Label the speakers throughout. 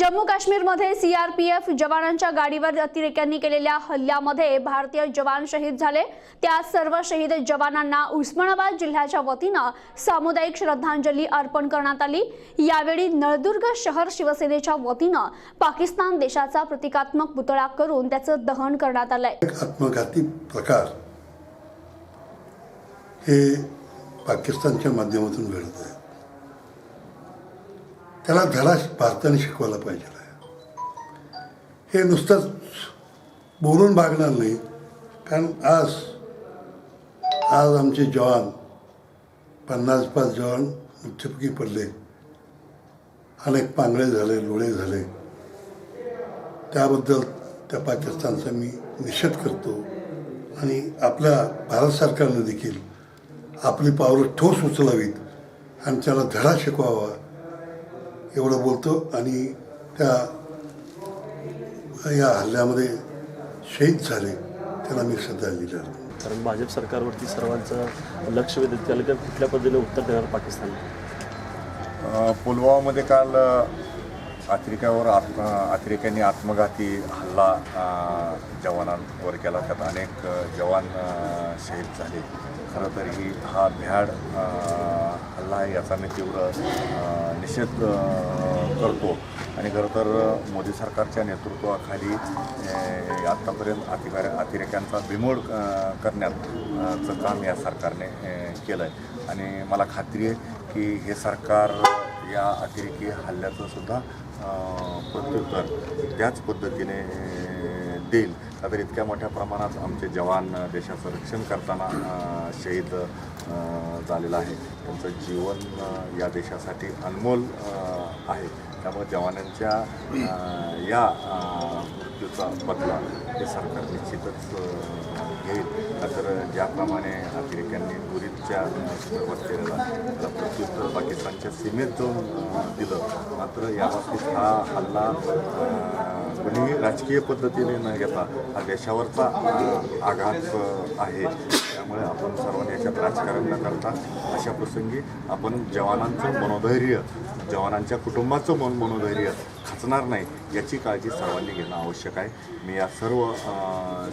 Speaker 1: जम्मू काश्मीरमध्ये सीआरपीएफ जवानांच्या गाडीवर अतिरेक्यांनी केलेल्या हल्ल्यामध्ये भारतीय जवान शहीद झाले. त्या सर्व शहीद जवानांना उस्मानाबाद जिल्ह्याच्या वतीनं सामुदायिक श्रद्धांजली अर्पण करण्यात आली. यावेळी नळदुर्ग शहर शिवसेनेच्या वतीनं पाकिस्तान देशाचा प्रतिकात्मक पुतळा करून त्याचं दहन करण्यात आलंय.
Speaker 2: आत्मघाती प्रकार हे पाकिस्तानच्या माध्यमातून घडत आहे. त्याला धडा भारताने शिकवायला पाहिजे. हे नुसतंच बोलून भागणार नाही. कारण आज आज आमचे जवान पन्नास पाच जवान मृत्युपकी पडले. अनेक पांगळे झाले लोळे झाले. त्याबद्दल त्या पाकिस्तानचा मी निषेध करतो. आणि आपल्या भारत सरकारनं देखील आपली पावलं ठोस उचलावीत आणि त्याला धडा शिकवावा. एवढं बोलतो आणि त्या या हल्ल्यामध्ये शहीद झाले त्याला मी श्रद्धांजली अर्पण
Speaker 3: कारण भाजप सरकारवरती सर्वांचं लक्ष वेधित केलं की कुठल्या पद्धतीने उत्तर देणार पाकिस्तान?
Speaker 4: अ, पुलवामामध्ये काल अतिरेक्यावर आत्म अतिरेक्यांनी आत्मघाती हल्ला जवानांवर केला त्यात अनेक जवान शहीद झाले. खरं तर ही हा भ्याड हल्ला आहे याचा मी तीव्र निषेध करतो. आणि खरं तर मोदी सरकारच्या नेतृत्वाखाली आत्तापर्यंत अधिकार अतिरेक्यांचा बिमोड करण्याचं काम या सरकारने केलं आहे आणि मला खात्री आहे की हे सरकार या अतिरेकी हल्ल्याचंसुद्धा प्रत्युत्तर त्याच पद्धतीने देईल. तर इतक्या मोठ्या प्रमाणात आमचे जवान देशाचं रक्षण करताना शहीद झालेलं आहे. त्यांचं जीवन या देशासाठी अनमोल आहे. त्यामुळे जवानांच्या या मृत्यूचा बदला हे सरकार निश्चितच घेईल. तर ज्याप्रमाणे अतिरेक्यांनी गुरीच्या सुरुवात केलेला त्याला प्रत्युत्तर पाकिस्तानच्या सीमेत जाऊन दिलं मात्र याबाबतीत हा हल्ला अ, राजकीय पद्धतीने न घेता हा देशावरचा आघात आहे. त्यामुळे आपण सर्वांनी याच्यात राजकारण न करता अशा प्रसंगी आपण जवानांचं मनोधैर्य जवानांच्या कुटुंबाचं मन मनोधैर्य खचणार नाही याची काळजी सर्वांनी घेणं आवश्यक आहे. मी या सर्व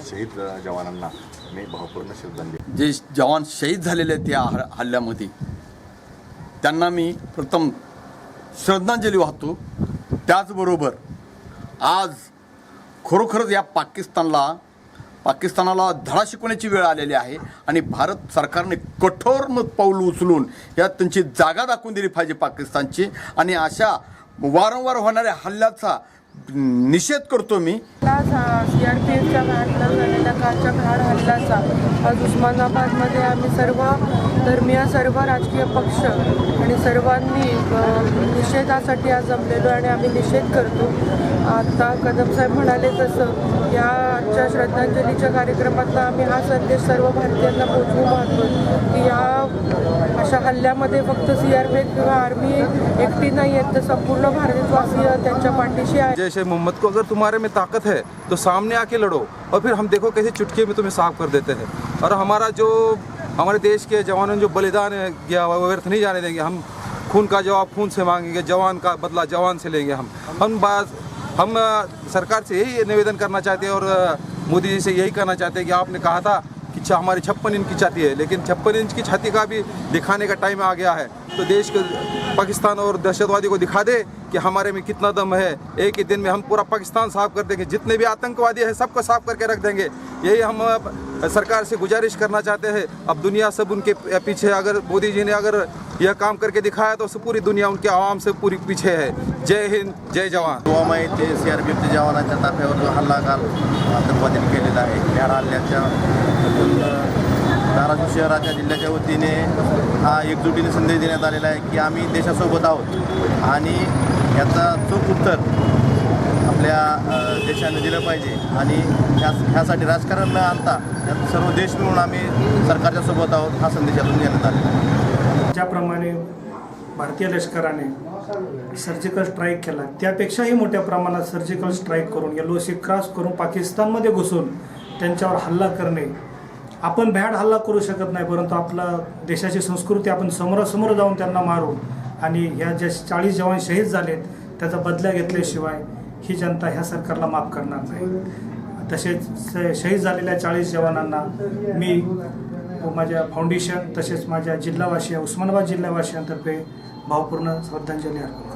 Speaker 4: शहीद जवानांना मी भावपूर्ण श्रद्धांजली
Speaker 5: जे जवान शहीद झालेले आहेत त्या हल्ल्यामध्ये त्यांना मी प्रथम श्रद्धांजली वाहतो. त्याचबरोबर आज खरोखरच या पाकिस्तानला पाकिस्तानाला धडा शिकवण्याची वेळ आलेली आहे आणि भारत सरकारने कठोर मत पाऊल उचलून यात त्यांची जागा दाखवून दिली पाहिजे पाकिस्तानची. आणि अशा वारंवार होणाऱ्या हल्ल्याचा निषेध करतो मी.
Speaker 6: सी आर पी एफच्या घाटला झालेल्या कालच्या घाट हल्ल्याचा आज उस्मानाबादमध्ये आम्ही सर्व धर्मीय सर्व राजकीय पक्ष आणि सर्वांनी निषेधासाठी आज जमलेलो आणि आम्ही निषेध करतो. आता कदम साहेब म्हणाले तसं या आजच्या श्रद्धांजलीच्या कार्यक्रमातला आम्ही हा संदेश सर्व भारतीयांना पोचवू मागतो की या अशा हल्ल्यामध्ये फक्त सी आर किंवा आर्मी एकटी नाही आहेत, तर संपूर्ण भारतवासीय त्यांच्या पाठीशी आहे
Speaker 7: जैसे मोहम्मद को अगर तुम्हारे में ताकत है तो सामने आके लड़ो और फिर हम देखो कैसे चुटकी में तुम्हें साफ़ कर देते हैं। और हमारा जो, हमारे देश के जवानों जो बलिदान हुआ वो व्यर्थ नहीं जाने देंगे। हम खून का जवाब खून से मांगेंगे, जवान का बदला जवान से लेंगे हम। हम बात, हम सरकार से यही निवेदन करना चाहते हैं और मोदी जी से यही कहना चाहते हैं कि आपने कहा था कि हमारी छप्पन इंच की छाती है, लेकिन छप्पन इंच की छाती का भी दिखाने का टाइम आ गया है। तो देश के, पाकिस्तान और दहशतवादी को दिखा दे कि हमारे में कितना दम है। एक ही दिन में हम पूरा पाकिस्तान साफ़ कर देंगे। जितने भी आतंकवादी हैं, सबको साफ़ करके रख देंगे। यही हम सरकार से गुजारिश करना चाहते हैं। अब दुनिया सब उनके पीछे अगर मोदी जी ने अगर यह काम करके दिखाया तो पूरी दुनिया उनके आवाम से पूरी पीछे है। जय हिंद, जय जवान।
Speaker 8: पुलवामा येथे सी आर पी एफच्या जवानांच्या ताफ्यावर जो हल्ला काल आतंकवाद्यांनी केलेला आहे त्या हल्ल्याच्या धाराशिव शहराच्या जिल्ह्याच्या वतीने संदेश आहे की आम्ही देशासोबत आहोत. याचा चोख उत्तर आपल्या देशाने दिलं पाहिजे. आणि ह्या ह्यासाठी राजकारण न आणता सर्व देश मिळून आम्ही सरकारच्या सोबत आहोत हा संदेश यातून देण्यात आला
Speaker 9: ज्याप्रमाणे भारतीय लष्कराने सर्जिकल स्ट्राईक केला त्यापेक्षाही मोठ्या प्रमाणात सर्जिकल स्ट्राईक करून एल क्रॉस करून पाकिस्तानमध्ये घुसून त्यांच्यावर हल्ला करणे. आपण भ्याड हल्ला करू शकत नाही परंतु आपला देशाची संस्कृती आपण समोरासमोर जाऊन त्यांना मारू. आणि ह्या ज्या चाळीस जवान शहीद झालेत त्याचा बदला घेतल्याशिवाय ही जनता ह्या सरकारला माफ करणार नाही. तसेच शहीद झालेल्या चाळीस जवानांना मी व माझ्या फाउंडेशन तसेच माझ्या जिल्हावासी उस्मानाबाद जिल्हावासियांतर्फे भावपूर्ण श्रद्धांजली अर्पण करतो.